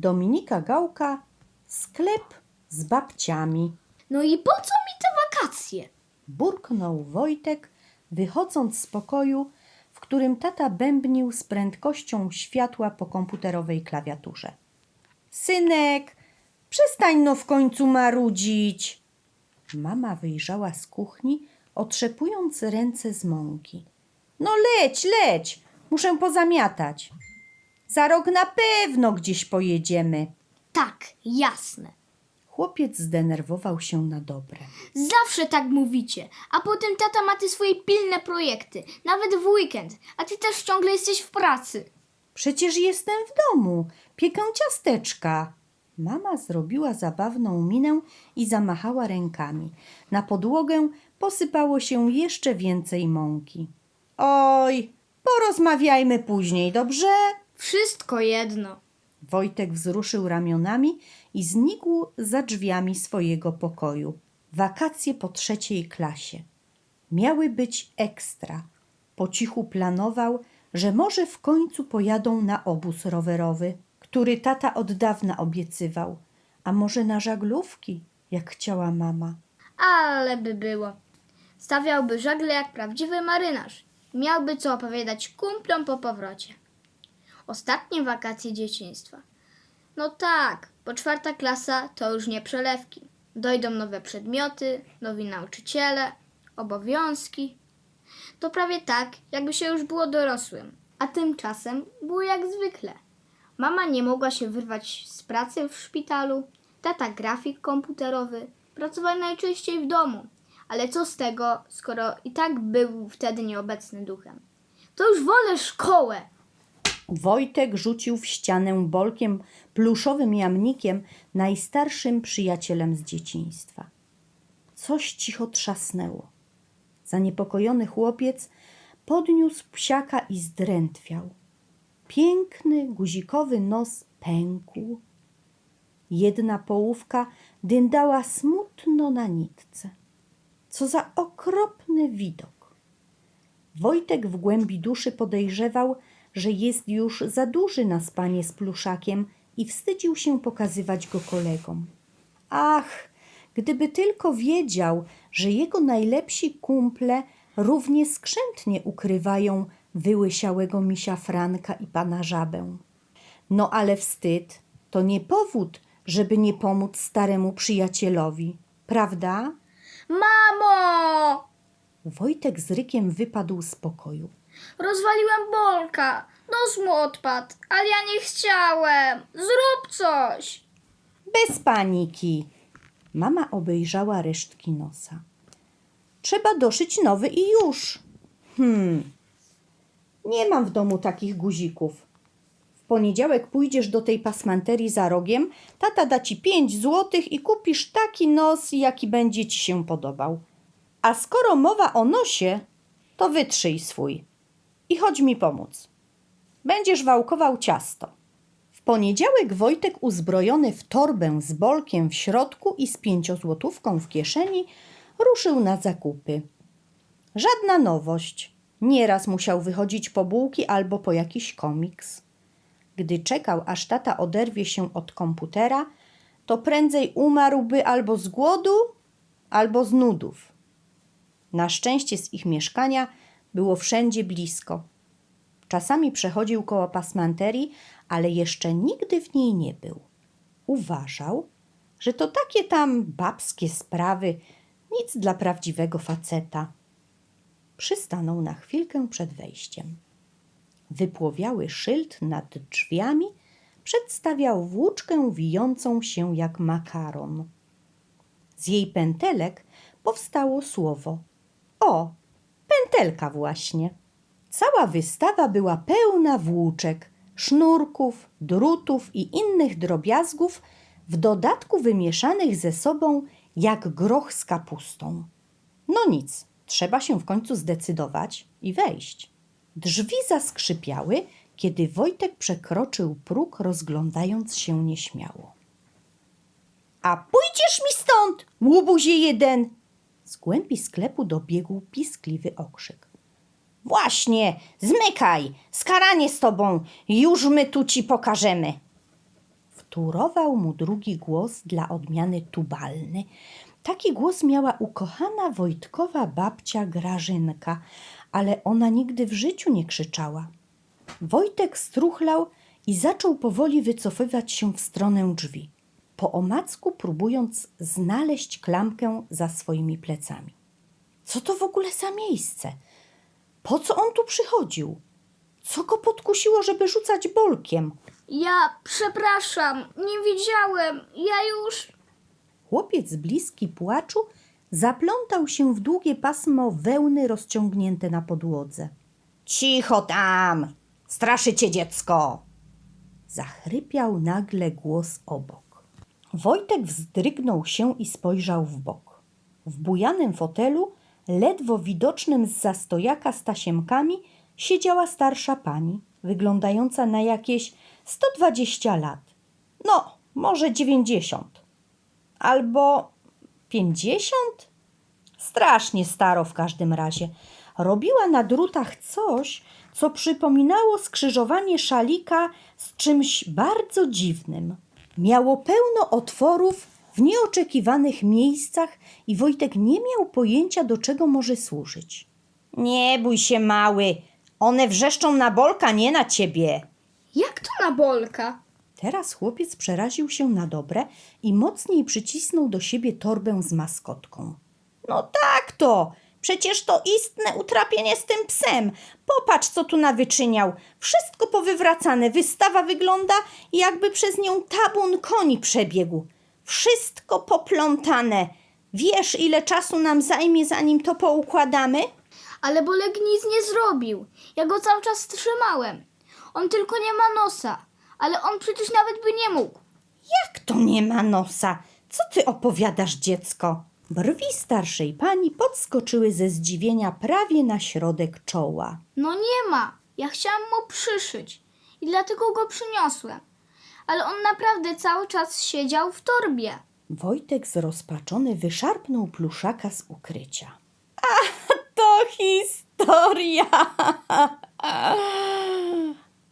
Dominika Gałka, sklep z babciami. No i po co mi te wakacje? Burknął Wojtek, wychodząc z pokoju, w którym tata bębnił z prędkością światła po komputerowej klawiaturze. Synek, przestań no w końcu marudzić. Mama wyjrzała z kuchni, otrzepując ręce z mąki. No leć, leć, muszę pozamiatać. Za rok na pewno gdzieś pojedziemy. Tak, jasne. Chłopiec zdenerwował się na dobre. Zawsze tak mówicie, a potem tata ma te swoje pilne projekty, nawet w weekend, a ty też ciągle jesteś w pracy. Przecież jestem w domu, piekę ciasteczka. Mama zrobiła zabawną minę i zamachała rękami. Na podłogę posypało się jeszcze więcej mąki. Oj, porozmawiajmy później, dobrze? Wszystko jedno. Wojtek wzruszył ramionami i znikł za drzwiami swojego pokoju. Wakacje po trzeciej klasie. Miały być ekstra. Po cichu planował, że może w końcu pojadą na obóz rowerowy, który tata od dawna obiecywał, a może na żaglówki, jak chciała mama. Ale by było. Stawiałby żagle jak prawdziwy marynarz. Miałby co opowiadać kumplom po powrocie. Ostatnie wakacje dzieciństwa. No tak, bo czwarta klasa to już nie przelewki. Dojdą nowe przedmioty, nowi nauczyciele, obowiązki. To prawie tak, jakby się już było dorosłym. A tymczasem było jak zwykle. Mama nie mogła się wyrwać z pracy w szpitalu, tata grafik komputerowy, pracował najczęściej w domu. Ale co z tego, skoro i tak był wtedy nieobecny duchem? To już wolę szkołę. Wojtek rzucił w ścianę bolkiem pluszowym jamnikiem najstarszym przyjacielem z dzieciństwa. Coś cicho trzasnęło. Zaniepokojony chłopiec podniósł psiaka i zdrętwiał. Piękny, guzikowy nos pękł. Jedna połówka dyndała smutno na nitce. Co za okropny widok! Wojtek w głębi duszy podejrzewał, że jest już za duży na spanie z pluszakiem i wstydził się pokazywać go kolegom. Ach, gdyby tylko wiedział, że jego najlepsi kumple równie skrzętnie ukrywają wyłysiałego misia Franka i pana Żabę. No ale wstyd to nie powód, żeby nie pomóc staremu przyjacielowi, prawda? Mamo! Wojtek z rykiem wypadł z pokoju. Rozwaliłem bolka. Nos mu odpadł, ale ja nie chciałem. Zrób coś. Bez paniki. Mama obejrzała resztki nosa. Trzeba doszyć nowy i już. Hmm. Nie mam w domu takich guzików. W poniedziałek pójdziesz do tej pasmanterii za rogiem, tata da ci pięć złotych i kupisz taki nos, jaki będzie ci się podobał. A skoro mowa o nosie, to wytrzyj swój i chodź mi pomóc. Będziesz wałkował ciasto. W poniedziałek Wojtek uzbrojony w torbę z bolkiem w środku i z pięciozłotówką w kieszeni ruszył na zakupy. Żadna nowość. Nieraz musiał wychodzić po bułki albo po jakiś komiks. Gdy czekał, aż tata oderwie się od komputera, to prędzej umarłby albo z głodu, albo z nudów. Na szczęście z ich mieszkania było wszędzie blisko. Czasami przechodził koło pasmanterii, ale jeszcze nigdy w niej nie był. Uważał, że to takie tam babskie sprawy, nic dla prawdziwego faceta. Przystanął na chwilkę przed wejściem. Wypłowiały szyld nad drzwiami przedstawiał włóczkę wijącą się jak makaron. Z jej pętelek powstało słowo o, pętelka właśnie. Cała wystawa była pełna włóczek, sznurków, drutów i innych drobiazgów, w dodatku wymieszanych ze sobą jak groch z kapustą. No nic, trzeba się w końcu zdecydować i wejść. Drzwi zaskrzypiały, kiedy Wojtek przekroczył próg, rozglądając się nieśmiało. A pójdziesz mi stąd, łubuzie jeden! Z głębi sklepu dobiegł piskliwy okrzyk. Właśnie, zmykaj, skaranie z tobą, już my tu ci pokażemy. W wtórował mu drugi głos dla odmiany tubalny. Taki głos miała ukochana Wojtkowa babcia Grażynka, ale ona nigdy w życiu nie krzyczała. Wojtek struchlał i zaczął powoli wycofywać się w stronę drzwi, po omacku próbując znaleźć klamkę za swoimi plecami. Co to w ogóle za miejsce? Po co on tu przychodził? Co go podkusiło, żeby rzucać bolkiem? Ja przepraszam, nie wiedziałem. Ja już. Chłopiec bliski płaczu zaplątał się w długie pasmo wełny rozciągnięte na podłodze. Cicho tam! Straszycie dziecko! Zachrypiał nagle głos obok. Wojtek wzdrygnął się i spojrzał w bok. W bujanym fotelu, ledwo widocznym z zastojaka z tasiemkami, siedziała starsza pani, wyglądająca na jakieś 120 lat. No, może 90 albo pięćdziesiąt? Strasznie staro w każdym razie. Robiła na drutach coś, co przypominało skrzyżowanie szalika z czymś bardzo dziwnym. Miało pełno otworów w nieoczekiwanych miejscach i Wojtek nie miał pojęcia, do czego może służyć. Nie bój się, mały. One wrzeszczą na bolka, nie na ciebie. Jak to na bolka? Teraz chłopiec przeraził się na dobre i mocniej przycisnął do siebie torbę z maskotką. No tak to! Przecież to istne utrapienie z tym psem. Popatrz, co tu nawyczyniał. Wszystko powywracane. Wystawa wygląda, jakby przez nią tabun koni przebiegł. Wszystko poplątane. Wiesz, ile czasu nam zajmie, zanim to poukładamy? Ale Bolek nic nie zrobił. Ja go cały czas trzymałem. On tylko nie ma nosa. Ale on przecież nawet by nie mógł. Jak to nie ma nosa? Co ty opowiadasz, dziecko? Brwi starszej pani podskoczyły ze zdziwienia prawie na środek czoła. No nie ma. Ja chciałam mu przyszyć. I dlatego go przyniosłem. Ale on naprawdę cały czas siedział w torbie. Wojtek zrozpaczony wyszarpnął pluszaka z ukrycia. A to historia!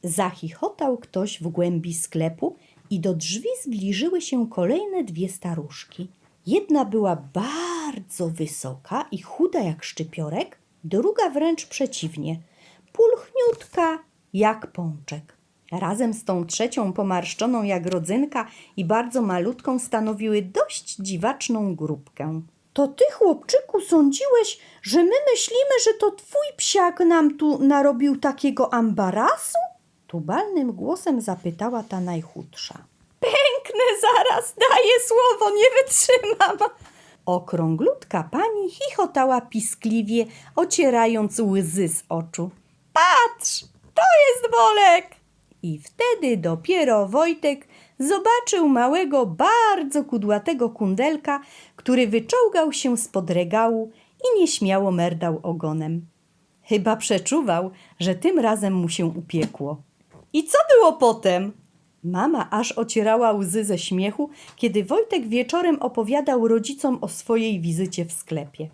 Zachichotał ktoś w głębi sklepu i do drzwi zbliżyły się kolejne dwie staruszki. Jedna była bardzo wysoka i chuda jak szczypiorek, druga wręcz przeciwnie, pulchniutka jak pączek. Razem z tą trzecią pomarszczoną jak rodzynka i bardzo malutką stanowiły dość dziwaczną grupkę. To ty, chłopczyku, sądziłeś, że my myślimy, że to twój psiak nam tu narobił takiego ambarasu? Tubalnym głosem zapytała ta najchudsza. Pęknę zaraz, daję słowo, nie wytrzymam. Okrąglutka pani chichotała piskliwie, ocierając łzy z oczu. Patrz, to jest Bolek! I wtedy dopiero Wojtek zobaczył małego, bardzo kudłatego kundelka, który wyczołgał się spod regału i nieśmiało merdał ogonem. Chyba przeczuwał, że tym razem mu się upiekło. I co było potem? Mama aż ocierała łzy ze śmiechu, kiedy Wojtek wieczorem opowiadał rodzicom o swojej wizycie w sklepie.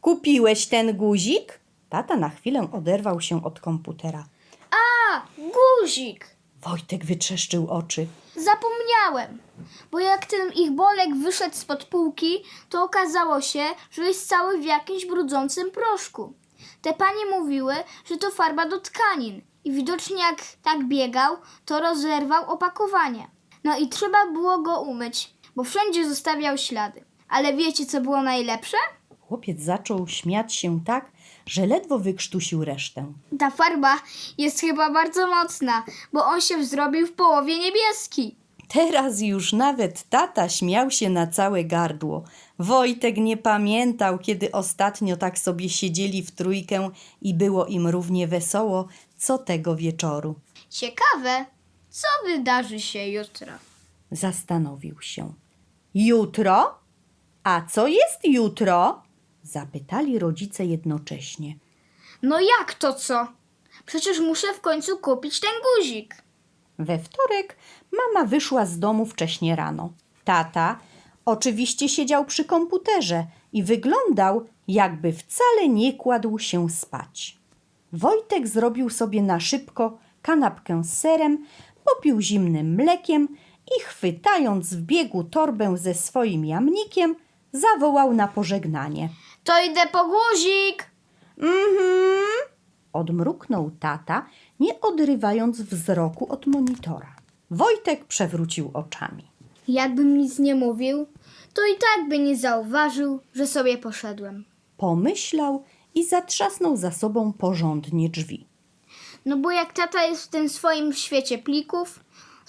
Kupiłeś ten guzik? Tata na chwilę oderwał się od komputera. A, guzik! Wojtek wytrzeszczył oczy. Zapomniałem, bo jak ten ich bolek wyszedł spod półki, to okazało się, że jest cały w jakimś brudzącym proszku. Te panie mówiły, że to farba do tkanin i widocznie jak tak biegał, to rozerwał opakowanie. No i trzeba było go umyć, bo wszędzie zostawiał ślady. Ale wiecie, co było najlepsze? Chłopiec zaczął śmiać się tak, że ledwo wykrztusił resztę. Ta farba jest chyba bardzo mocna, bo on się zrobił w połowie niebieski. Teraz już nawet tata śmiał się na całe gardło. Wojtek nie pamiętał, kiedy ostatnio tak sobie siedzieli w trójkę i było im równie wesoło, co tego wieczoru. Ciekawe, co wydarzy się jutro. Zastanowił się. Jutro? A co jest jutro? Zapytali rodzice jednocześnie. No jak to co? Przecież muszę w końcu kupić ten guzik. We wtorek mama wyszła z domu wcześnie rano. Tata oczywiście siedział przy komputerze i wyglądał, jakby wcale nie kładł się spać. Wojtek zrobił sobie na szybko kanapkę z serem, popił zimnym mlekiem i chwytając w biegu torbę ze swoim jamnikiem, zawołał na pożegnanie. To idę po guzik! Mhm, odmruknął tata, nie odrywając wzroku od monitora. Wojtek przewrócił oczami. Jakbym nic nie mówił, to i tak by nie zauważył, że sobie poszedłem. Pomyślał i zatrzasnął za sobą porządnie drzwi. No bo jak tata jest w tym swoim świecie plików,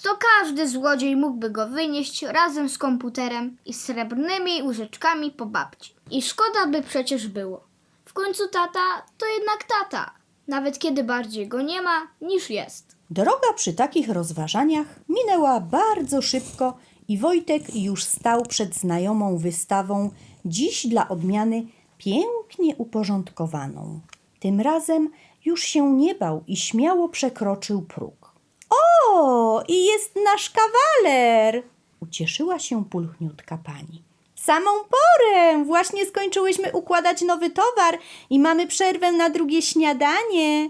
to każdy złodziej mógłby go wynieść razem z komputerem i srebrnymi łyżeczkami po babci. I szkoda by przecież było. W końcu tata to jednak tata, nawet kiedy bardziej go nie ma niż jest. Droga przy takich rozważaniach minęła bardzo szybko i Wojtek już stał przed znajomą wystawą, dziś dla odmiany pięknie uporządkowaną. Tym razem już się nie bał i śmiało przekroczył próg. O, i jest nasz kawaler! Ucieszyła się pulchniutka pani. Samą porę! Właśnie skończyłyśmy układać nowy towar i mamy przerwę na drugie śniadanie.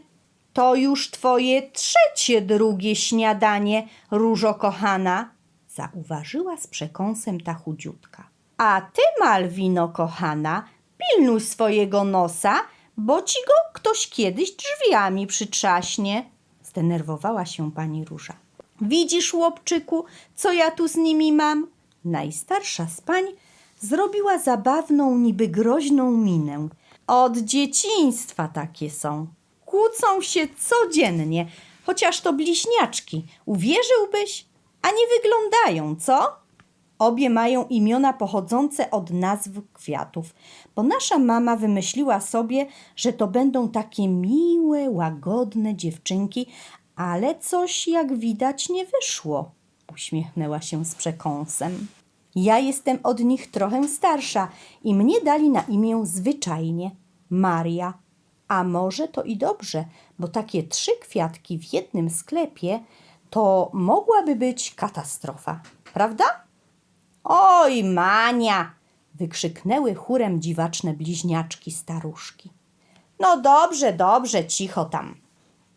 To już twoje trzecie drugie śniadanie, różo kochana, zauważyła z przekąsem ta chudziutka. A ty, Malwino kochana, pilnuj swojego nosa, bo ci go ktoś kiedyś drzwiami przytrzaśnie. Zdenerwowała się pani Róża. Widzisz, chłopczyku, co ja tu z nimi mam? Najstarsza z pań zrobiła zabawną, niby groźną minę. Od dzieciństwa takie są. Kłócą się codziennie, chociaż to bliźniaczki. Uwierzyłbyś? A nie wyglądają, co? Obie mają imiona pochodzące od nazw kwiatów, bo nasza mama wymyśliła sobie, że to będą takie miłe, łagodne dziewczynki, ale coś jak widać nie wyszło. Uśmiechnęła się z przekąsem. Ja jestem od nich trochę starsza i mnie dali na imię zwyczajnie Maria. A może to i dobrze, bo takie trzy kwiatki w jednym sklepie to mogłaby być katastrofa, prawda? Oj, Mania! Wykrzyknęły chórem dziwaczne bliźniaczki staruszki. No dobrze, dobrze, cicho tam.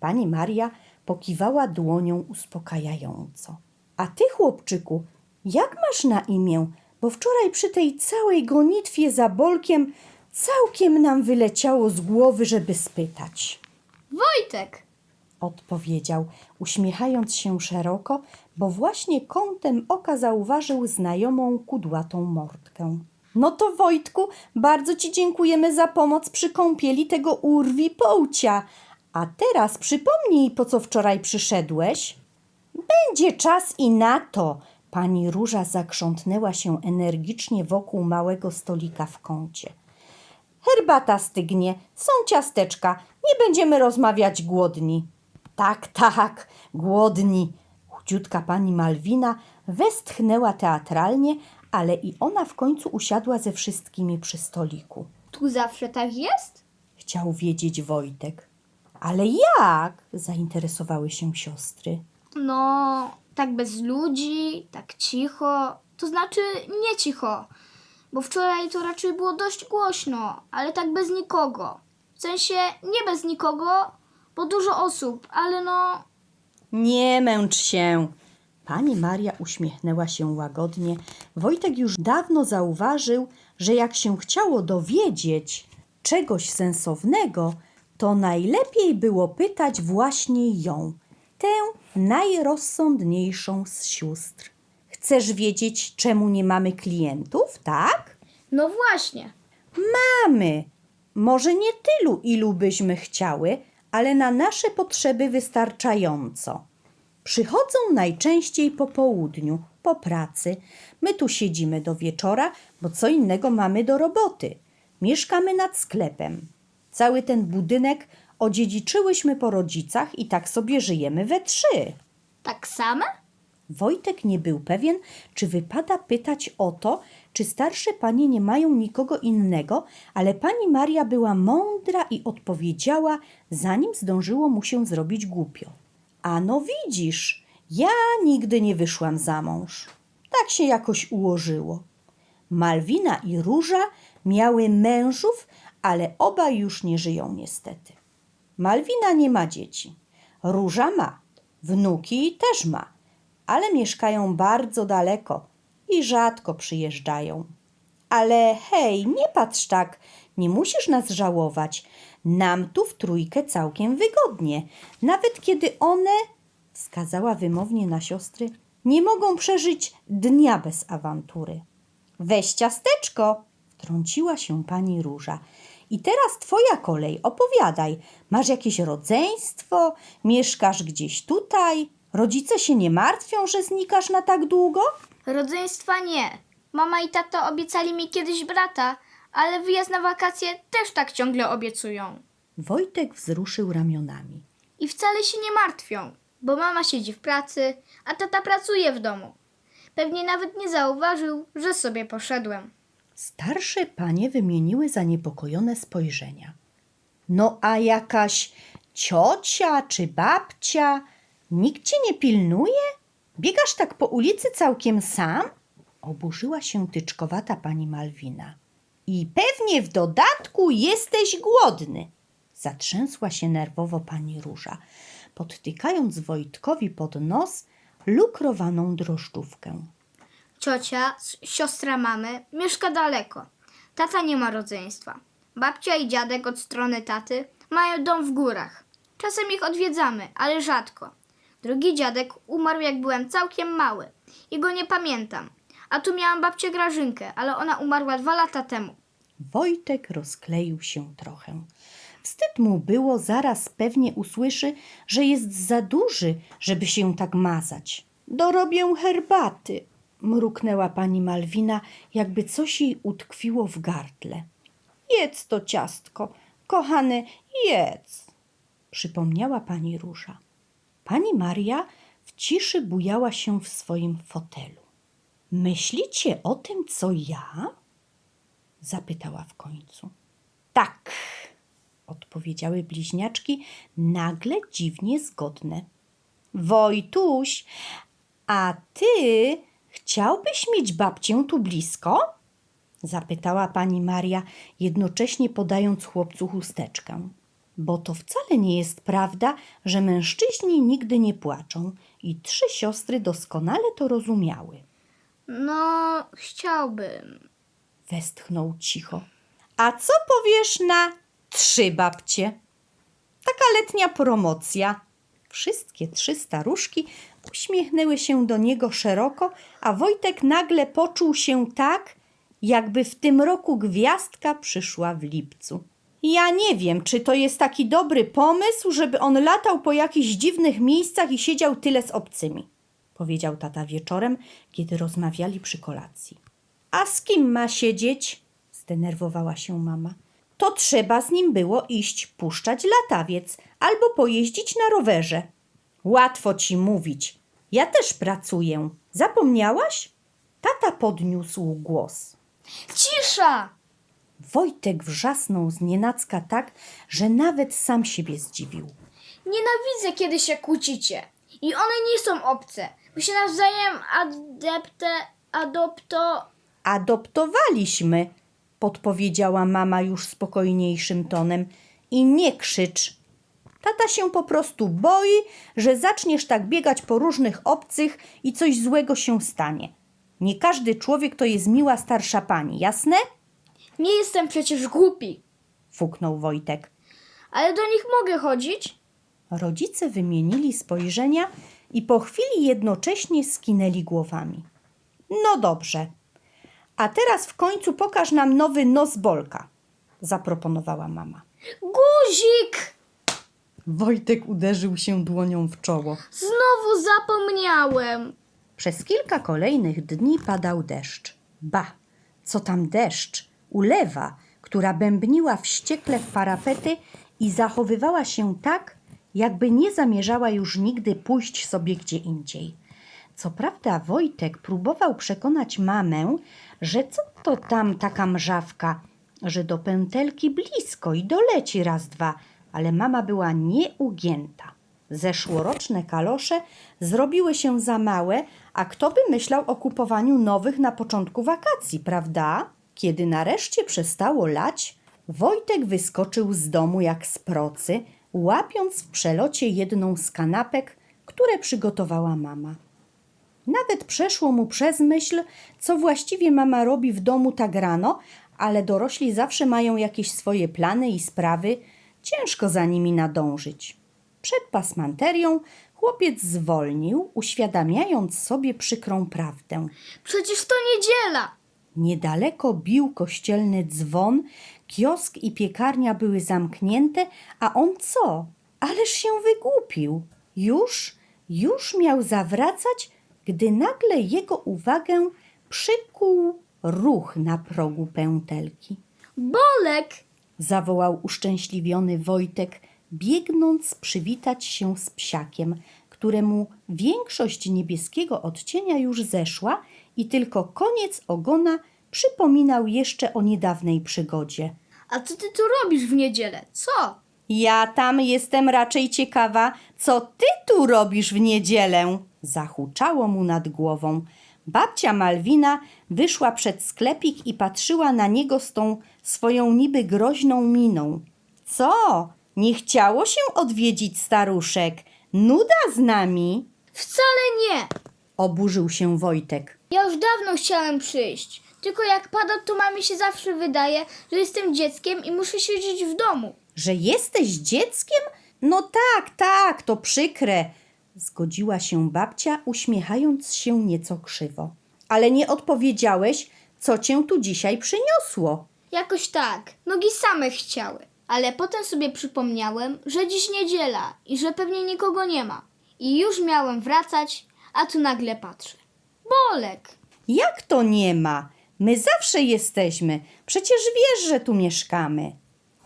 Pani Maria pokiwała dłonią uspokajająco. A ty, chłopczyku, jak masz na imię? Bo wczoraj przy tej całej gonitwie za bolkiem całkiem nam wyleciało z głowy, żeby spytać. Wojtek! Odpowiedział, uśmiechając się szeroko, bo właśnie kątem oka zauważył znajomą kudłatą mordkę. No to Wojtku, bardzo ci dziękujemy za pomoc przy kąpieli tego urwi połcia. A teraz przypomnij, po co wczoraj przyszedłeś. Będzie czas i na to. Pani Róża zakrzątnęła się energicznie wokół małego stolika w kącie. Herbata stygnie, są ciasteczka, nie będziemy rozmawiać głodni. Tak, tak, głodni. Chudziutka pani Malwina westchnęła teatralnie, ale i ona w końcu usiadła ze wszystkimi przy stoliku. Tu zawsze tak jest? Chciał wiedzieć Wojtek. Ale jak? zainteresowały się siostry. No, tak bez ludzi, tak cicho. To znaczy nie cicho, bo wczoraj to raczej było dość głośno, ale tak bez nikogo. W sensie nie bez nikogo, bo dużo osób, ale no, Nie męcz się. Pani Maria uśmiechnęła się łagodnie. Wojtek już dawno zauważył, że jak się chciało dowiedzieć czegoś sensownego, to najlepiej było pytać właśnie ją, tę najrozsądniejszą z sióstr. Chcesz wiedzieć, czemu nie mamy klientów, tak? no właśnie. Mamy. Może nie tylu, ilu byśmy chciały, ale na nasze potrzeby wystarczająco. Przychodzą najczęściej po południu, po pracy. My tu siedzimy do wieczora, bo co innego mamy do roboty. Mieszkamy nad sklepem. Cały ten budynek odziedziczyłyśmy po rodzicach i tak sobie żyjemy we trzy. Tak same? Wojtek nie był pewien, czy wypada pytać o to, czy starsze panie nie mają nikogo innego, ale pani Maria była mądra i odpowiedziała, zanim zdążyło mu się zrobić głupio. A no widzisz, ja nigdy nie wyszłam za mąż. Tak się jakoś ułożyło. Malwina i Róża miały mężów, ale obaj już nie żyją niestety. Malwina nie ma dzieci. Róża ma. Wnuki też ma. ale mieszkają bardzo daleko i rzadko przyjeżdżają. Ale hej, nie patrz tak, nie musisz nas żałować. Nam tu w trójkę całkiem wygodnie, nawet kiedy one, wskazała wymownie na siostry, nie mogą przeżyć dnia bez awantury. Weź ciasteczko, wtrąciła się pani Róża. I teraz twoja kolej, opowiadaj. Masz jakieś rodzeństwo? Mieszkasz gdzieś tutaj? Rodzice się nie martwią, że znikasz na tak długo? Rodzeństwa nie. Mama i tato obiecali mi kiedyś brata, ale wyjazd na wakacje też tak ciągle obiecują. Wojtek wzruszył ramionami. I wcale się nie martwią, bo mama siedzi w pracy, a tata pracuje w domu. Pewnie nawet nie zauważył, że sobie poszedłem. Starsze panie wymieniły zaniepokojone spojrzenia. No a jakaś ciocia czy babcia? Nikt cię nie pilnuje? Biegasz tak po ulicy całkiem sam? Oburzyła się tyczkowata pani Malwina. I pewnie w dodatku jesteś głodny. Zatrzęsła się nerwowo pani Róża, podtykając Wojtkowi pod nos lukrowaną drożdżówkę. Ciocia, siostra mamy, mieszka daleko. Tata nie ma rodzeństwa. Babcia i dziadek od strony taty mają dom w górach. Czasem ich odwiedzamy, ale rzadko. Drugi dziadek umarł jak byłem całkiem mały i go nie pamiętam. A tu miałam babcię Grażynkę, ale ona umarła dwa lata temu. Wojtek rozkleił się trochę. Wstyd mu było, zaraz pewnie usłyszy, że jest za duży, żeby się tak mazać. Dorobię herbaty, mruknęła pani Malwina, jakby coś jej utkwiło w gardle. Jedz to ciastko, kochany, jedz, przypomniała pani Róża. Pani Maria w ciszy bujała się w swoim fotelu. Myślicie o tym, co ja? zapytała w końcu. Tak, odpowiedziały bliźniaczki, nagle dziwnie zgodne. Wojtuś, a ty chciałbyś mieć babcię tu blisko? zapytała pani Maria, jednocześnie podając chłopcu chusteczkę. Bo to wcale nie jest prawda, że mężczyźni nigdy nie płaczą i trzy siostry doskonale to rozumiały. No, chciałbym. Westchnął cicho. A co powiesz na trzy babcie? Taka letnia promocja. Wszystkie trzy staruszki uśmiechnęły się do niego szeroko, a Wojtek nagle poczuł się tak, jakby w tym roku gwiazdka przyszła w lipcu. Ja nie wiem, czy to jest taki dobry pomysł, żeby on latał po jakichś dziwnych miejscach i siedział tyle z obcymi, powiedział tata wieczorem, kiedy rozmawiali przy kolacji. A z kim ma siedzieć? zdenerwowała się mama. To trzeba z nim było iść puszczać latawiec albo pojeździć na rowerze. Łatwo ci mówić. Ja też pracuję. Zapomniałaś? Tata podniósł głos. Cisza! Wojtek wrzasnął z nienacka tak, że nawet sam siebie zdziwił. Nienawidzę, kiedy się kłócicie. I one nie są obce. My się nawzajem adepte, adopto... Adoptowaliśmy, podpowiedziała mama już spokojniejszym tonem. I nie krzycz. Tata się po prostu boi, że zaczniesz tak biegać po różnych obcych i coś złego się stanie. Nie każdy człowiek to jest miła starsza pani, jasne? Nie jestem przecież głupi. Fuknął Wojtek. Ale do nich mogę chodzić? Rodzice wymienili spojrzenia i po chwili jednocześnie skinęli głowami. No dobrze. A teraz w końcu pokaż nam nowy nos Bolka, zaproponowała mama. Guzik! Wojtek uderzył się dłonią w czoło. Znowu zapomniałem. Przez kilka kolejnych dni padał deszcz. Ba, co tam deszcz? Ulewa, która bębniła wściekle w parapety i zachowywała się tak, jakby nie zamierzała już nigdy pójść sobie gdzie indziej. Co prawda Wojtek próbował przekonać mamę, że co to tam taka mrzawka, że do pętelki blisko i doleci raz dwa, ale mama była nieugięta. Zeszłoroczne kalosze zrobiły się za małe, a kto by myślał o kupowaniu nowych na początku wakacji, prawda? Kiedy nareszcie przestało lać, Wojtek wyskoczył z domu jak z procy, łapiąc w przelocie jedną z kanapek, które przygotowała mama. Nawet przeszło mu przez myśl, co właściwie mama robi w domu tak rano, ale dorośli zawsze mają jakieś swoje plany i sprawy, ciężko za nimi nadążyć. Przed pasmanterią chłopiec zwolnił, uświadamiając sobie przykrą prawdę. Przecież to niedziela. Niedaleko bił kościelny dzwon, kiosk i piekarnia były zamknięte, a on co? Ależ się wygłupił. Już, już miał zawracać, gdy nagle jego uwagę przykuł ruch na progu pętelki. Bolek! Zawołał uszczęśliwiony Wojtek, biegnąc przywitać się z psiakiem, któremu większość niebieskiego odcienia już zeszła i tylko koniec ogona przypominał jeszcze o niedawnej przygodzie. A co ty tu robisz w niedzielę? Co? Ja tam jestem raczej ciekawa, co ty tu robisz w niedzielę? Zahuczało mu nad głową. Babcia Malwina wyszła przed sklepik i patrzyła na niego z tą swoją niby groźną miną. Co? Nie chciało się odwiedzić staruszek? Nuda z nami? Wcale nie. Oburzył się Wojtek. Ja już dawno chciałem przyjść. Tylko jak pada, to mamie się zawsze wydaje, że jestem dzieckiem i muszę siedzieć w domu. Że jesteś dzieckiem? No tak, tak, to przykre. Zgodziła się babcia, uśmiechając się nieco krzywo. Ale nie odpowiedziałeś, co cię tu dzisiaj przyniosło. Jakoś tak. Nogi same chciały. Ale potem sobie przypomniałem, że dziś niedziela i że pewnie nikogo nie ma. I już miałem wracać, a tu nagle patrzę. Bolek! Jak to nie ma? My zawsze jesteśmy. Przecież wiesz, że tu mieszkamy.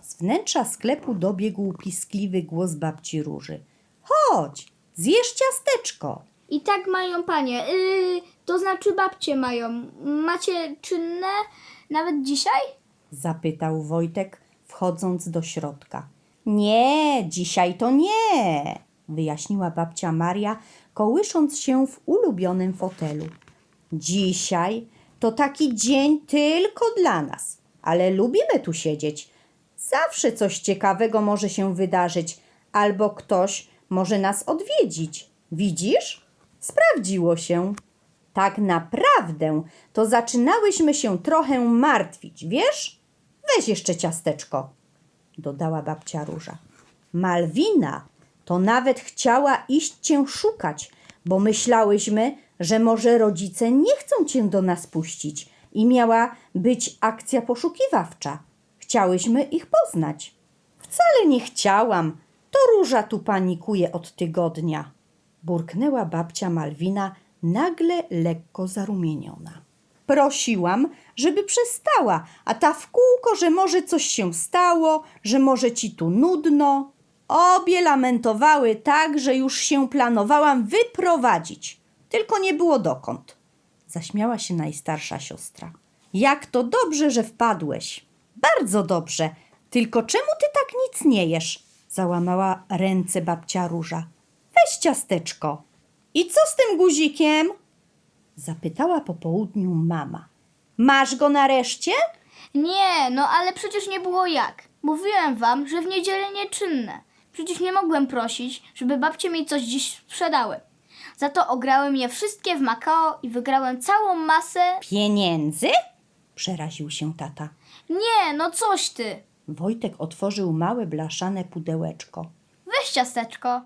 Z wnętrza sklepu dobiegł piskliwy głos babci Róży. Chodź, zjesz ciasteczko. I tak mają panie. Yy, to znaczy babcie mają. Macie czynne nawet dzisiaj? Zapytał Wojtek, wchodząc do środka. Nie, dzisiaj to nie, wyjaśniła babcia Maria, kołysząc się w ulubionym fotelu. Dzisiaj to taki dzień tylko dla nas, ale lubimy tu siedzieć. Zawsze coś ciekawego może się wydarzyć, albo ktoś może nas odwiedzić. Widzisz? Sprawdziło się. Tak naprawdę to zaczynałyśmy się trochę martwić, wiesz? Weź jeszcze ciasteczko, dodała babcia Róża. Malwina to nawet chciała iść cię szukać, bo myślałyśmy, że może rodzice nie chcą cię do nas puścić i miała być akcja poszukiwawcza. Chciałyśmy ich poznać. Wcale nie chciałam. To Róża tu panikuje od tygodnia. Burknęła babcia Malwina, nagle lekko zarumieniona. Prosiłam, żeby przestała, a ta w kółko, że może coś się stało, że może ci tu nudno. Obie lamentowały tak, że już się planowałam wyprowadzić. Tylko nie było dokąd. Zaśmiała się najstarsza siostra. Jak to dobrze, że wpadłeś. Bardzo dobrze. Tylko czemu ty tak nic nie jesz? Załamała ręce babcia Róża. Weź ciasteczko. I co z tym guzikiem? Zapytała po południu mama. Masz go nareszcie? Nie, no ale przecież nie było jak. Mówiłem wam, że w niedzielę nieczynne. Przecież nie mogłem prosić, żeby babcie mi coś dziś sprzedały. Za to ograłem je wszystkie w Makao i wygrałem całą masę. Pieniędzy? Przeraził się tata. Nie, no coś ty. Wojtek otworzył małe blaszane pudełeczko. Weź ciasteczko.